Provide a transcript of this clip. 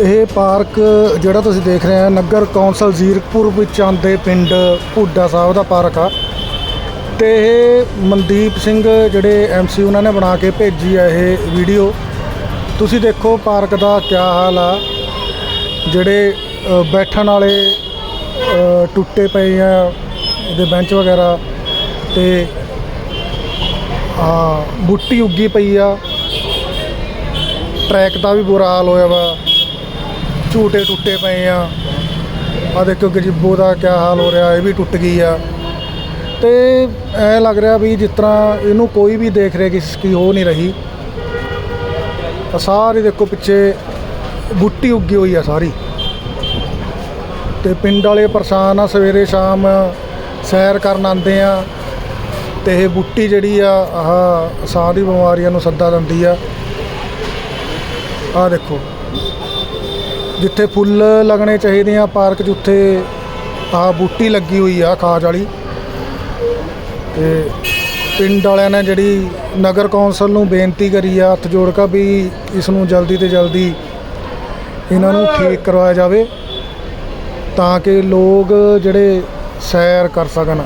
ਇਹ ਪਾਰਕ ਜਿਹੜਾ ਤੁਸੀਂ ਦੇਖ ਰਹੇ ਹੋ, ਨਗਰ ਕੌਂਸਲ ਜ਼ੀਰਕਪੁਰ ਵਿੱਚ ਆਉਂਦੇ ਪਿੰਡ ਭੁੱਡਾ ਸਾਹਿਬ ਦਾ ਪਾਰਕ ਆ। ਤੇ ਇਹ ਮਨਦੀਪ ਸਿੰਘ ਜਿਹੜੇ ਐਮਸੀ ਉਹਨਾਂ ਨੇ ਬਣਾ ਕੇ ਭੇਜੀ ਆ ਇਹ ਵੀਡੀਓ। ਤੁਸੀਂ ਦੇਖੋ ਪਾਰਕ ਦਾ ਕੀ ਹਾਲ ਆ। ਜਿਹੜੇ ਬੈਠਣ ਵਾਲੇ ਟੁੱਟੇ ਪਏ ਆ, ਇਹਦੇ ਬੈਂਚ ਵਗੈਰਾ ਤੇ, ਆ, ਬੁੱਟੀ ਉੱਗੀ ਪਈ ਆ। ਟਰੈਕ ਦਾ ਵੀ ਬੁਰਾ ਹਾਲ ਹੋਇਆ ਵਾ। ਝੂਟੇ ਟੁੱਟੇ ਪਏ ਆ। ਆ ਦੇਖੋ ਗਰੀਬੋ ਦਾ ਕੀ ਹਾਲ ਹੋ ਰਿਹਾ, ਇਹ ਵੀ ਟੁੱਟ ਗਈ ਆ। ਤੇ ਐ ਲੱਗ ਰਿਹਾ ਵੀ ਜਿਸ ਤਰ੍ਹਾਂ ਇਹਨੂੰ ਕੋਈ ਵੀ ਦੇਖ ਰਿਹਾ ਕਿਸ ਕੀ ਹੋ ਨਹੀਂ ਰਹੀ। ਆ ਸਾਰੀ ਦੇਖੋ ਪਿੱਛੇ ਬੁੱਟੀ ਉੱਗੀ ਹੋਈ ਆ ਸਾਰੀ। ਤੇ ਪਿੰਡ ਵਾਲੇ ਪਰੇਸ਼ਾਨ ਆ, ਸਵੇਰੇ ਸ਼ਾਮ ਸੈਰ ਕਰਨ ਆਉਂਦੇ ਆ। ਤੇ ਇਹ ਬੁੱਟੀ ਜਿਹੜੀ ਆ, ਆਹ ਸਾਹ ਦੀ ਬਿਮਾਰੀਆਂ ਨੂੰ ਸੱਦਾ ਦਿੰਦੀ ਆ। ਆ ਦੇਖੋ। ਜਿੱਥੇ ਫੁੱਲ ਲੱਗਣੇ ਚਾਹੀਦੇ ਆ, ਪਾਰਕ 'ਚ ਉੱਥੇ ਆ ਬੂਟੀ ਲੱਗੀ ਹੋਈ ਆ ਖਾਜ ਵਾਲੀ। ਤੇ ਪਿੰਡ ਵਾਲਿਆਂ ਨੇ ਜਿਹੜੀ ਨਗਰ ਕੌਂਸਲ ਨੂੰ ਬੇਨਤੀ ਕਰੀ ਆ, ਹੱਥ ਜੋੜ ਕੇ ਵੀ ਇਸ ਨੂੰ ਜਲਦੀ ਤੇ ਜਲਦੀ ਇਹਨਾਂ ਨੂੰ ਠੀਕ ਕਰਵਾਇਆ ਜਾਵੇ, ਤਾਂ ਕਿ ਲੋਕ ਜਿਹੜੇ ਸੈਰ ਕਰ ਸਕਣ।